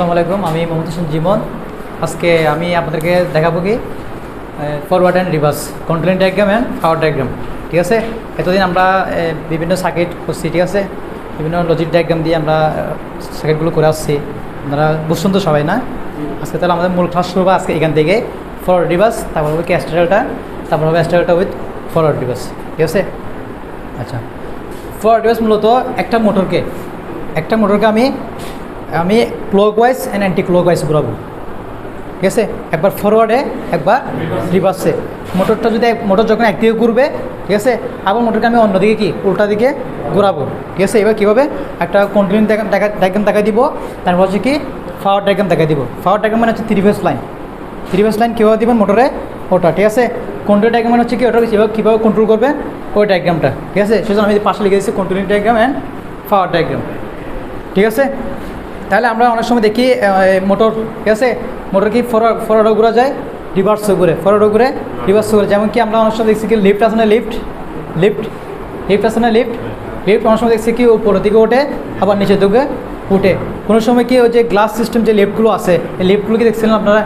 আসসালামু আলাইকুম, আমি মোহাম্মদ হোসেন জীবন আজকে আমি আপনাদেরকে দেখাবো কি forward and reverse continent diagram and power diagram ঠিক আছে? এতদিন আমরা বিভিন্ন সার্কিট করছি ঠিক আছে? বিভিন্ন লজিক ডায়াগ্রাম দিয়ে আমরা সার্কিটগুলো করে আসছি। আপনারা বুঝছেন তো সবাই, না? আজকে তাহলে আমাদের মূল ক্লাস শুরু আজকে এখান থেকে ফরওয়ার্ড রিভার্স তারপর হবে ক্যাস্টারটা তারপর হবে স্টারটা উইথ ফরওয়ার্ড রিভার্স ঠিক আছে? আচ্ছা ফরওয়ার্ড রিভার্স মূলত একটা মোটরকে একটা মোটরকে আমি আমি clockwise and anticlockwise ঘুরাবো। ঠিক আছে? একবার ফরওয়ার্ডে একবার রিভার্সে মোটরটা যদি মোটর যখন একদিকে ঘুরবে, ঠিক আছে? আবার মোটরকে আমি অন্যদিকে কি? উল্টা দিকে ঘুরাবো। ঠিক আছে? এবার কীভাবে? একটা কন্টিনিউ ডায়াগ্রাম দেখা দিব। তারপর হচ্ছে কি? ফাওয়ার ডায়াগ্রাম দেখা দিব। ফাওয়ার ডায়াগ্রাম মানে হচ্ছে three phase line three phase line কীভাবে দিবেন মোটরে ওটা, ঠিক আছে? কন্ট্রোল ডায়াগ্রাম মানে হচ্ছে কি? ওটা কীভাবে কীভাবে কন্ট্রোল করবে? ওই ডায়াগ্রামটা ঠিক আছে? সেজন্য আমি পাশে লিখে দিচ্ছি controlling diagram and power diagram ঠিক আছে? তাহলে আমরা অনেক সময় দেখি মোটর, ঠিক আছে? মোটর কি ফরওয়ার্ড ফরওয়ার্ডও ঘোরা যায়? রিভার্সও ঘুরে ফরওয়ার্ডও ঘুরে রিভার্সও ঘুরে যেমন কি আমরা অনেক সময় দেখছি কি লিফট আছে না লিফট লিফট লিফট আছে না লিফট লিফট অনেক সময় দেখছি কি উপরের দিকে ওঠে, আবার নিচের দিকে উঠে। কোনো সময় কি ওই যে গ্লাস সিস্টেম যে লিফটগুলো আছে, এই লিফটগুলো কি দেখছিলেন আপনারা?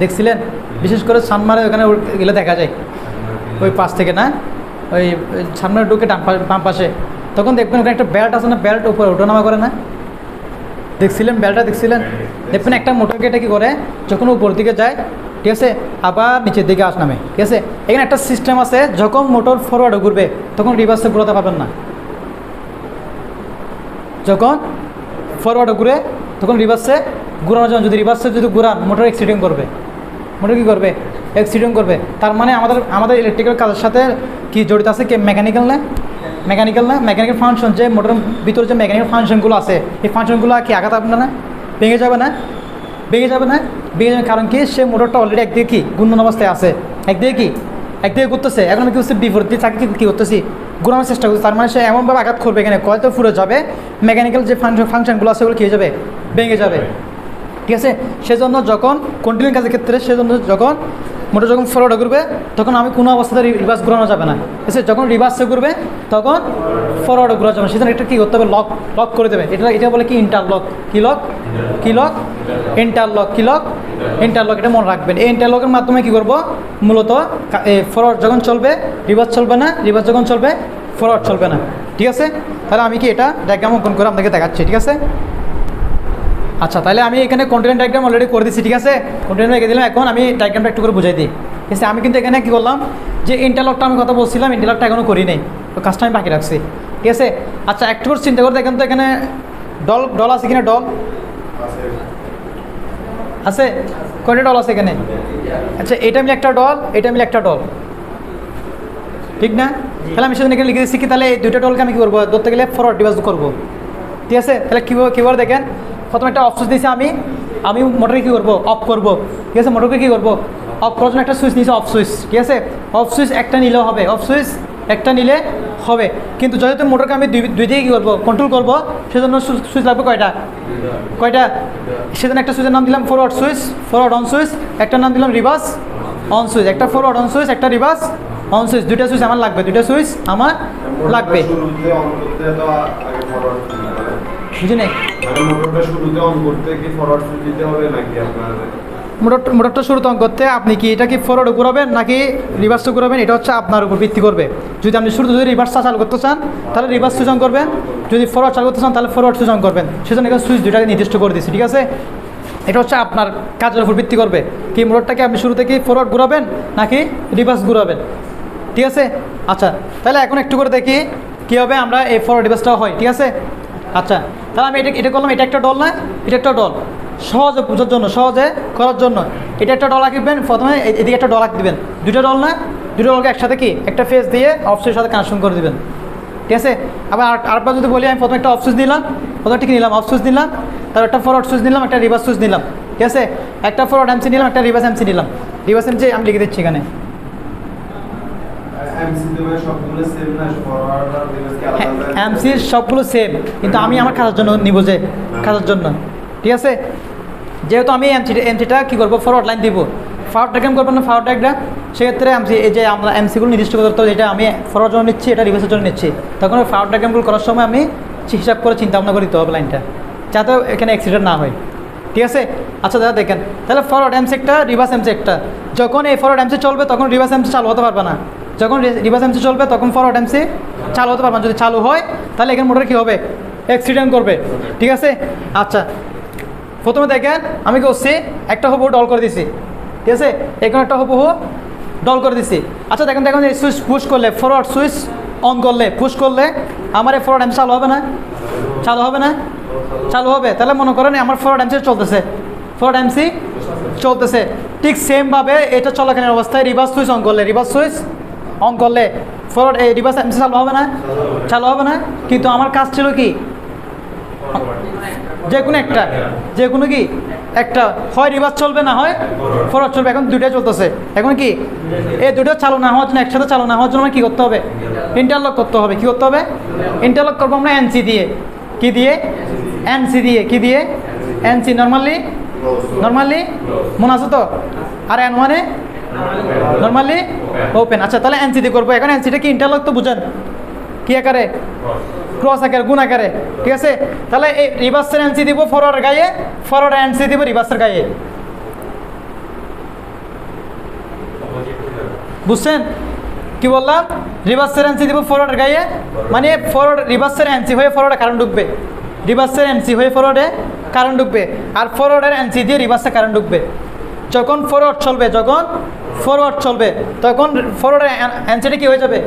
দেখছিলেন? বিশেষ করে সানমারে ওখানে গেলে দেখা যায়। ওই পাশ থেকে, না? ওই ওই সামনে ঢুকে ডান পাশে। তখন দেখবেন ওখানে একটা বেল্ট আছে না বেল্ট উপরে ওঠানামা করে না? দেখছিলেন, বেলটা দেখছিলেন? দেখবেন একটা মোটরকে এটা কী করে? যখন উপর দিকে যায়, ঠিক আছে, আবার নিচের দিকে আস নামে, ঠিক আছে? এখানে একটা সিস্টেম আছে, যখন মোটর ফরওয়ার্ডে ঘুরবে, তখন রিভার্সে ঘুরাতে পারবেন না। যখন ফরওয়ার্ডে ঘুরে, তখন রিভার্সে ঘুরানোর জন্য, যদি রিভার্সে যদি ঘুরান মোটর অ্যাক্সিডেন্ট করবে। মোটর কী করবে? অ্যাক্সিডেন্ট করবে। তার মানে আমাদের আমাদের ইলেকট্রিক্যাল কাজের সাথে কি জড়িত আছে, কে? মেকানিক্যাল না? মেকানিক্যাল না? মেকানিক্যাল ফাংশন যে মোটরের ভিতরে যে মেকানিক্যাল ফাংশনগুলো আছে, এই ফাংশনগুলো কি আঘাত আপনার না? ভেঙে যাবে না? ভেঙে যাবে না? ভেঙে যাবে কারণ কি? সে মোটরটা অলরেডি একদিকে কি? গুণন অবস্থায় আছে। একদিকে কি? একদিকে ঘুরতেছে। এখন আমি কি হচ্ছে বিপরীত দিয়ে তাকে কী করতেছি? ঘুরানোর চেষ্টা করছি তার মানে সে এমনভাবে আঘাত করবে এখানে। কয়তো ফুরে যাবে। মেকানিক্যাল যে ফাংশন ফাংশনগুলো আছে, ওগুলো কী যাবে? ভেঙে যাবে। ঠিক আছে? সেজন্য যখন কন্টিনিউ কাজের ক্ষেত্রে, সেজন্য যখন মোটর যখন ফরওয়ার্ডে ঘুরবে তখন আমি কোনো অবস্থাতে রিভার্স ঘুরানো যাবে না। এসে যখন রিভার্সে ঘুরবে, তখন ফরওয়ার্ডে ঘুরা যাবে না। সেজন্য এটা কী করতে হবে? লক লক করে দেবে। এটা এটা বলে কি? ইন্টারলক কি লক কি লক ইন্টারলক কি লক ইন্টারলক এটা মনে রাখবেন। এই ইন্টারলকের মাধ্যমে কী করব? মূলত ফরওয়ার্ড যখন চলবে রিভার্স চলবে না রিভার্স যখন চলবে ফরওয়ার্ড চলবে না। ঠিক আছে? তাহলে আমি কি এটা ডায়াগ্রাম অঙ্কন করে আপনাকে দেখাচ্ছি। ঠিক আছে? আচ্ছা তাহলে আমি এখানে কন্টিনেন্ট ডায়াগ্রাম অলরেডি করে দিচ্ছি ঠিক আছে? কন্টিনেন্ট রেখে দিলাম, এখন আমি ডায়াগ্রামটা একটু করে বুঝাই দিই। ঠিক আছে, আমি কিন্তু এখানে কী করলাম? যে ইন্টারলকটা আমি কথা বলছিলাম ইন্টারলকটা এখনও করি নাই। তো কাজটা আমি বাকি রাখছি। ঠিক আছে? আচ্ছা একটু করে চিন্তা করে, দেখেন তো এখানে ডল ডল আছে কিনা ডল আছে? কয়টা ডল আছে এখানে? আচ্ছা এটা মিলে একটা ডল এটা মিলে একটা ডল ঠিক না? তাহলে আমি সেদিন এখানে লিখে দিচ্ছি কি, তাহলে এই দুইটা ডলকে আমি কী করব? ধরতে গেলে ফরওয়ার্ড ডিভাইস করব। ঠিক আছে? তাহলে কীভাবে কীভাবে দেখেন? প্রথমে একটা অফ সুইচ দিয়েছি আমি। আমি মোটরকে কী করব? অফ করব। ঠিক আছে? মোটরকে কী করব? অফ করার জন্য একটা সুইচ নিয়েছি অফ সুইচ ঠিক আছে? অফ সুইচ একটা নিলেও হবে। অফ সুইচ একটা নিলে হবে। কিন্তু যেহেতু মোটরকে আমি দুই দিকে কী করব? কন্ট্রোল করব, সেজন্য সুইচ লাগবে কয়টা? কয়টা? সেজন্য একটা সুইচের নাম দিলাম forward switch forward on switch একটা নাম দিলাম রিভার্স অন সুইচ একটা ফরওয়ার্ড অন সুইচ একটা রিভার্স অন সুইচ দুইটা সুইচ আমার লাগবে। দুইটা সুইচ আমার লাগবে। শুরুতে অন করতে তো আগে ফরওয়ার্ড বুঝি নাই। মানে মোটরটা শুরুতে অন করতে কি ফরওয়ার্ড সুইচ দিতে হবে নাকি আপনার? মোটর মোটরটা শুরু তখন করতে আপনি কি এটা কি ফরওয়ার্ডে ঘুরাবেন নাকি রিভার্সে ঘুরাবেন? এটা হচ্ছে আপনার উপর ভিত্তি করবে। যদি আপনি শুরুতে যদি রিভার্সটা চালু করতে চান তাহলে রিভার্স সুইচ অন করবেন। যদি ফরওয়ার্ড চালু করতে চান তাহলে ফরওয়ার্ড সুইচ অন করবেন। সেজন্য এখানে সুইচ দুইটাকে নির্দিষ্ট করে দিচ্ছি ঠিক আছে? এটা হচ্ছে আপনার কাজের উপর ভিত্তি করবে। কি মোটরটাকে আপনি শুরু থেকে ফরওয়ার্ড ঘুরাবেন নাকি রিভার্স ঘুরাবেন? ঠিক আছে? আচ্ছা তাহলে এখন একটু করে দেখি কী হবে আমরা এই ফরওয়ার্ড রিভার্সটা হয় ঠিক আছে? আচ্ছা তাহলে আমি এটা এটা করলাম, এটা একটা ডল না, এটা একটা ডল সহজে বোঝার জন্য, সহজে করার জন্য। এটা একটা ডল আঁকবেন, প্রথমে এদিকে একটা ডল আঁক দিবেন। দুটো ডল না দুটো ডলকে একসাথে কি? একটা ফেস দিয়ে অফসের সাথে কানেকশন করে দিবেন। ঠিক আছে? আবার আর- আরেকবার যদি বলি, আমি প্রথমে একটা অফ সুইচ নিলাম, প্রথমে ঠিক নিলাম? অফ সুইচ নিলাম, তারপর একটা ফরওয়ার্ড সুইচ নিলাম, একটা রিভার্স সুইচ নিলাম। ঠিক আছে? একটা ফরওয়ার্ড এমসি নিলাম, একটা রিভার্স এমসি নিলাম। রিভার্স এমসি আমি লিখে দিচ্ছি এখানে এমসি দেবে সবগুলো সেম না ফরওয়ার্ড আর রিভার্স কি আলাদা আলাদা এমসির সবগুলো সেম কিন্তু আমি আমার কাজের জন্য নিব যে কাজের জন্য। ঠিক আছে? যেহেতু আমি এমসি এমসিটা কী করব? ফরওয়ার্ড লাইন দিব। ফাওয়ার ডায়াগ্রাম করব না? ফাওয়ার ডায়াগ্রাম সেক্ষেত্রে এমসি এই যে আমরা এমসিগুলো নির্দিষ্ট করতে হবে যেটা আমি ফরওয়ার্ড জন্য নিচ্ছি এটা রিভার্সের জন্য নিচ্ছি। তখন ওই ফাওয়ার ডায়াগ্রামগুলো করার সময় আমি হিসাব করে চিন্তা ভাবনা করে দিতে হবে লাইনটা যাতে এখানে অ্যাক্সিডেন্ট না হয়। ঠিক আছে? আচ্ছা দাদা দেখেন। তাহলে ফরওয়ার্ড এমসি একটা রিভার্স এমসি একটা। যখন এই ফরওয়ার্ড এমসি চলবে তখন রিভার্স এমসি চালু হতে পারবে না। যখন রিভার্স এমসি চলবে, তখন ফরওয়ার্ড এমসি চালু হতে পারবে যদি চালু হয়, তাহলে এখানে মোটর কী হবে? অ্যাক্সিডেন্ট করবে। ঠিক আছে? আচ্ছা। প্রথমে দেখেন, আমি করছি, একটা হুবহু ডল করে দিছি। ঠিক আছে? এখানে একটা হুবহু ডল করে দিছি। আচ্ছা দেখেন দেখেন, এই সুইচ পুশ করলে ফরওয়ার্ড সুইচ অন করলে পুশ করলে আমার এই ফরওয়ার্ড এমসি চালু হবে না? চালু হবে না? চালু হবে। তাহলে মনে করেন আমার ফরওয়ার্ড এমসি চলতেছে। ফরওয়ার্ড এমসি চলতেছে। ঠিক সেমভাবে এটা চলাকালীন অবস্থায় রিভার্স সুইচ অন করলে রিভার্স সুইচ অন করলে ফরওয়ার্ড এই রিভার্স এমসি চালু হবে না? চালু হবে না? কিন্তু আমার কাজ ছিল কি? যে কোনো একটা, যে কোনো কি? একটা, হয় রিভার্স চলবে, না হয় ফরওয়ার্ড চলবে। এখন দুইটাই চলতেছে। এখন কি? এই দুটো চালু না হওয়ার জন্য একসাথে চালু না হওয়ার জন্য কী করতে হবে? ইন্টারলক করতে হবে। কী করতে হবে? ইন্টারলক করব আমরা এনসি দিয়ে। কি দিয়ে? এনসি দিয়ে। কি দিয়ে? এনসি নর্মালি নর্মালি মনে আছে তো? আর এন মানে নর্মালি ওপেন আচ্ছা তাহলে এনসি দিয়ে করব। এখন এনসিটা কি ইন্টারলক তো বুঝেন। কি আকারে? ক্রস আকারে, গুণ আকারে। ঠিক আছে? তাহলে এই রিভার্সের এনসি দিব ফরওয়ার্ড গায়ে ফরওয়ার্ড এনসি দিব রিভার্সের গায়ে। বুঝছেন? কি বললাম? রিভার্সের এনসি দিব ফরওয়ার্ড গায়ে মানে ফরওয়ার্ড রিভার্সের এনসি হয়ে ফরওয়ার্ডে কারেন্ট ঢুকবে। রিভার্সের এনসি হয়ে ফরওয়ার্ডে কারেন্ট ঢুকবে। আর ফরওয়ার্ডের এনসি দিয়ে রিভার্সে কারেন্ট ঢুকবে। যখন ফরওয়ার্ড চলবে, যখন ফরওয়ার্ড চলবে। তখন ফরওয়ার্ডের এনসিটা কি হয়ে যাবে?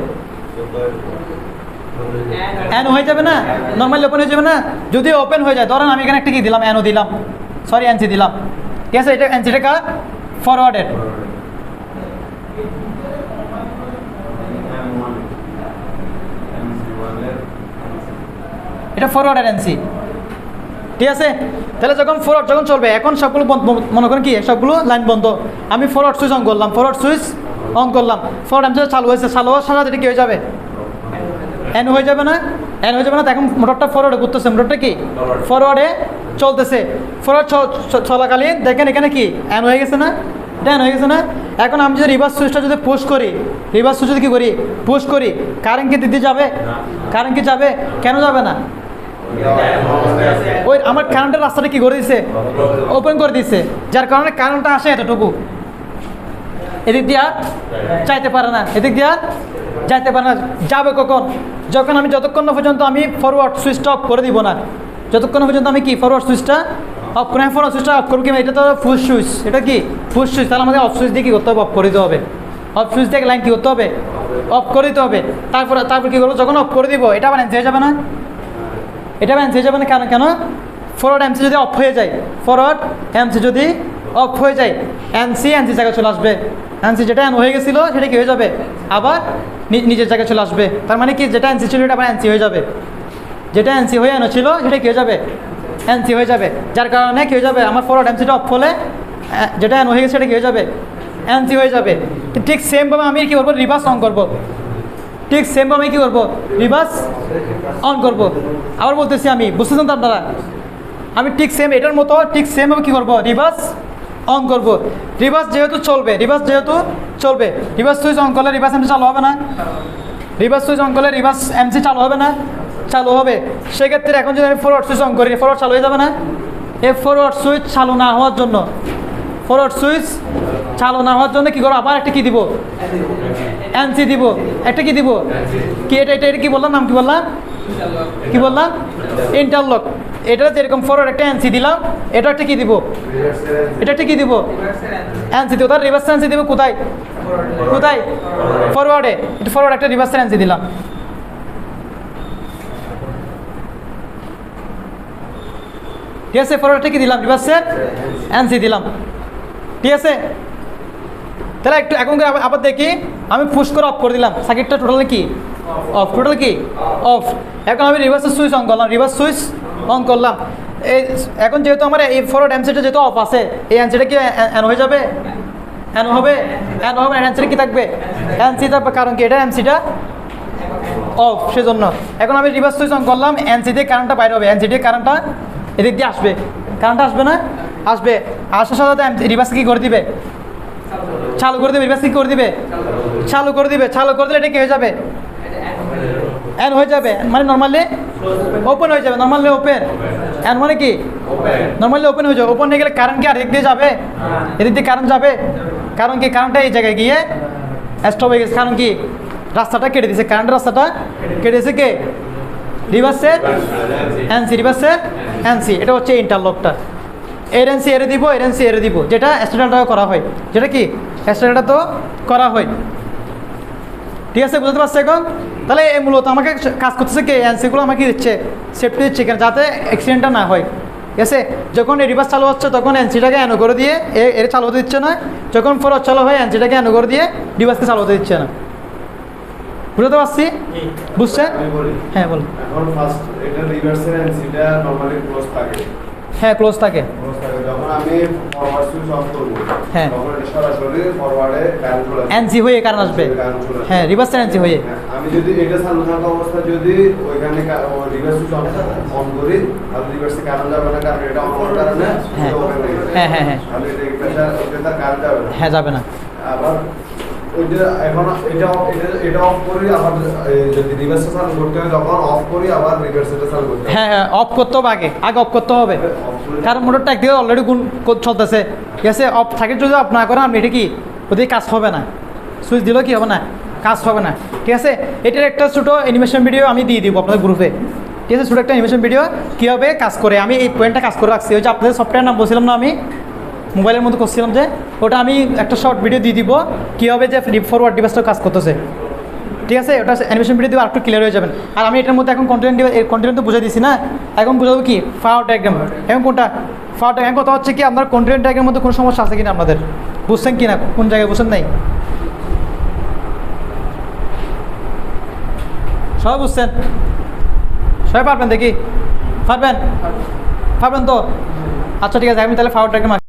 অ্যান হয়ে যাবে না? নর্মালি ওপেন হয়ে যাবে না? যদি ওপেন হয়ে যায়, ধরেন আমি এখানে একটা কি দিলাম? অ্যানও দিলাম। সরি এনসি দিলাম। ঠিক আছে, এটা এনসিটা কার? ফরওয়ার্ডের এটা ফরওয়ার্ডের এনসি ঠিক আছে? তাহলে যখন ফরওয়ার্ড যখন চলবে, এখন সবগুলো বন্ধ, মনে করেন কি, সবগুলো লাইন বন্ধ। আমি ফরওয়ার্ড সুইচ অন করলাম ফরওয়ার্ড সুইচ অন করলাম। ফরওয়ার্ড এমসি চালু হয়েছে, চালু হওয়ার সাথে সাথে কি হয়ে যাবে? এন হয়ে যাবে না? এন হয়ে যাবে না এখন মোটরটা ফরওয়ার্ডে ঘুরতেছে মোটরটা কি? ফরওয়ার্ডে চলতেছে। ফরওয়ার্ড চলাকালীন, দেখেন এখানে কি এন হয়ে গেছে না? এন হয়ে গেছে না? এখন আমি যদি রিভার্স সুইচটা যদি পুশ করি রিভার্স সুইচ যদি কি করি? পুশ করি কারেন্ট কি দিতে যাবে? কারেন্ট কি যাবে? কেন যাবে না? ওই আমার কারেন্টের রাস্তাটা কি করে দিছে? ওপেন করে দিছে। যার কারণে কারেন্টটা আসে এতটুকু। এদিক দিয়ে আর চাইতে পারে না। এদিক দিয়ে আর যাইতে পারে না। যাবে কখন? যখন আমি যতক্ষণ না পর্যন্ত আমি ফরওয়ার্ড সুইচটা অফ করে দিব না। যতক্ষণ পর্যন্ত আমি কি ফরওয়ার্ড সুইচটা অফ করে ফরওয়ার্ড সুইচটা অফ করব কি এটা তো ফুল সুইচ এটা কি? ফুল সুইচ তাহলে আমাদের অফ সুইচ দিয়ে কী করতে হবে? অফ করে দিতে হবে। অফ সুইচ দিয়ে লাইন কী করতে হবে? অফ করে দিতে হবে। তারপরে তারপর কী করব? যখন অফ করে দিব, এটা আবার হয়ে যাবে না? এটা ব্যান্স হয়ে যাবে না, কেন কেন? ফরওয়ার্ড এমসি যদি অফ হয়ে যায় ফরওয়ার্ড এমসি যদি অফ হয়ে যায় এনসি এনসি জায়গায় চলে আসবে। এনসি যেটা এন হয়ে গেছিল, সেটা কি হয়ে যাবে? আবার নিজের জায়গায় চলে আসবে। তার মানে কি? যেটা এনসি ছিল, সেটা আবার এনসি হয়ে যাবে। যেটা এনসি হয়ে এনো ছিল, সেটা কি হয়ে যাবে? এনসি হয়ে যাবে। যার কারণে কি হয়ে যাবে? আমার ফরওয়ার্ড এমসিটা অফ হলে যেটা এন হয়ে গেছে, সেটা কি হয়ে যাবে? এনসি হয়ে যাবে। ঠিক সেমভাবে আমি কি করব রিভার্স অন করব। ঠিক সেমভাবে কী করব? রিভার্স অন করব। আবার বলতেছি আমি, বুঝতেছেন তো আপনারা? আমি ঠিক সেম এটার মতো, ঠিক সেমভাবে কী করব? রিভার্স অন করব। রিভার্স যেহেতু চলবে রিভার্স যেহেতু চলবে। রিভার্স সুইচ অন করলে রিভার্স এমসি চালু হবে না। রিভার্স সুইচ অন করলে রিভার্স এমসি চালু হবে না, চালু হবে। সেক্ষেত্রে এখন যদি আমি ফরওয়ার্ড সুইচ অন করি ফরওয়ার্ড চালু হয়ে যাবে না। এই ফরওয়ার্ড সুইচ চালু না হওয়ার জন্য ফরওয়ার্ড সুইচ চালু না হওয়ার জন্য কি করব? আবার একটা কি দিব? এনসি দিব। একটা কি দিব? কি এটা এটা এটা কি বললাম? নাম কি বললাম কি বললাম ইন্টারলক এটা যেরকম ফরওয়ার্ড একটা এনসি দিলাম, এটা একটা কি দিব? এটা একটা কি দিব? এনসি দিব। তার রিভার্স এনসি দিব কোথায়? কোথায়? ফরওয়ার্ডে এটা ফরওয়ার্ড একটা রিভার্স এনসি দিলাম। ঠিক আছে ফরওয়ার্ডটা কি দিলাম? রিভার্সের এনসি দিলাম। ঠিক আছে তাহলে একটু এখন আবার- দেখি। আমি ফুস করে অফ করে দিলাম। সার্কিটটা টোটালি কি? অফ টোটাল কি? অফ এখন আমি রিভার্স সুইচ অন করলাম। রিভার্স সুইচ অন করলাম। এই এখন যেহেতু আমার এই ফরওয়ার্ড এমসিটা যেহেতু অফ আছে, এই অ্যান্সিটা কি অ্যান হয়ে যাবে? অ্যান হবে? অ্যান হবে অ্যান্সিটা কি থাকবে? অ্যান্সি থাকবে। কারণ কি? এটা এমসিটা অফ সেজন্য। এখন আমি রিভার্স সুইচ অন করলাম। এনসি দিয়ে কারেন্টটা বাইরে হবে। এনসি দিয়ে কারেন্টটা এদিক দিয়ে আসবে। কারেন্টটা আসবে না? আসবে। আসার সাথে রিভার্স কি করে দিবে? চালু করে দিবে রিভার্স করে দিবে। চালু করে দিবে, চালু করে দিলে এটা কি হয়ে যাবে? এন হয়ে যাবে। মানে নর্মালি ওপেন হয়ে যাবে। নর্মালি ওপেন এন মানে কি? নর্মালি ওপেন হয়ে যাবে। ওপেন হয়ে গেলে কারেন্ট কি আর দিয়ে যাবে? এদিক দিয়ে কারেন্ট যাবে। কারণ কি? কারেন্টটা এই জায়গায় গিয়ে স্টপ হয়ে গেছে। কারণ কি? রাস্তাটা কেটে দিয়েছে। কারেন্টের রাস্তাটা কেটে দিয়েছে কে? রিভার্সের এনসি রিভার্সের এনসি এটা হচ্ছে ইন্টারলকটা এর এনসি এরে দিব এর এনসি এরে দিব। যেটা স্ট্যান্ডার্ডটাও করা হয়। যেটা কি? স্ট্যান্ডার্ডটা তো করা হয়। ঠিক আছে বুঝতে পারছ এখন? তাহলে এই মূলত আমাকে কাজ করতেছে কে? এনসিগুলো আমাকে দিচ্ছে সেফটি দিচ্ছে কেন যাতে অ্যাক্সিডেন্টটা না হয়। ঠিক আছে? যখন এই রিভার্স চালু হচ্ছে তখন এনসিটাকে অ্যানো করে দিয়ে এ এর চালু হতে দিচ্ছে না। যখন ফরওয়ার্ড চালু হয় এনসিটাকে অ্যানো করে দিয়ে রিভার্সকে চালু হতে দিচ্ছে না। বুঝতে পারছি? বুঝছেন? হ্যাঁ বলুন। এটা হ্যাঁ ক্লোজ থাকে। আমি ফরওয়ার্ড সুইচ অফ করব হ্যাঁ। তখন সরাসরি ফরওয়ার্ডে কারেন্ট চলে আসবে এনসি হয়ে কারণ কারেন্ট আসবে। হ্যাঁ এনসি হয়ে আমি যদি এটা চালু থাকা অবস্থায় যদি ওইখানে রিভার্স সুইচ অন করি তাহলে রিভার্সে কারেন্ট যাবে না কারণ এটা অন করার কারণে হ্যাঁ। হয়ে। হ্যাঁ, হ্যাঁ। তাহলে এটা এটা এটা তার কারেন্ট যাবে না হ্যাঁ যাবে না আবার ওইটা এখন এটা এটা এটা অফ করি আবার এই যদি রিভার্সে চালু করতে হয় তখন অফ করি আবার রিভার্সেটা চালু করতে হয় অফ করতে হবে আগে। আগে অফ করতে হবে। কারণ মোটরটা একদিকে অলরেডি গুণ চলতেছে। ঠিক আছে? অফ থাকে যদি অফ না করেন আপনি এটা কি ওদিকে কাজ হবে না। সুইচ দিলেও কি হবে না? কাজ হবে না। ঠিক আছে? এটার একটা ছোটো অ্যানিমেশন ভিডিও আমি দিয়ে দিব আপনাদের গ্রুপে ঠিক আছে? ছোটো একটা অ্যানিমেশন ভিডিও কীভাবে কাজ করে? আমি এই পয়েন্টটা কাজ করে রাখছি। ওই যে আপনাদের সফটওয়্যার নাম বলছিলাম না আমি? মোবাইলের মধ্যে করছিলাম যে, ওটা আমি একটা শর্ট ভিডিও দিয়ে দিব কীভাবে যে ফ্লিপ ফরওয়ার্ড ডিভাইসটা কাজ করতেছে। ঠিক আছে? ওটা অ্যানিমেশন ভিডিও দিয়ে আরেকটু ক্লিয়ার হয়ে যাবেন। আর আমি এটার মধ্যে এখন কন্টেন্ট কন্টেন্ট তো বুঝে দিছি না। এখন বুঝাবো কি? ফাওয়ার ডায়াগ্রাম এখন কোনটা? ফাওয়ার ডায়াগ্রাম কথা হচ্ছে কি, আপনার কন্টেন্ট ডায়াগ্রামের মধ্যে কোনো সমস্যা আছে কিনা আপনাদের? বুঝছেন কি না কোন জায়গায় বুঝছেন নাই? সবাই বুঝছেন? সবাই পারবেন দেখি? পারবেন? পারবেন তো? আচ্ছা ঠিক আছে। আমি তাহলে ফাওয়ার ডায়াগ্রাম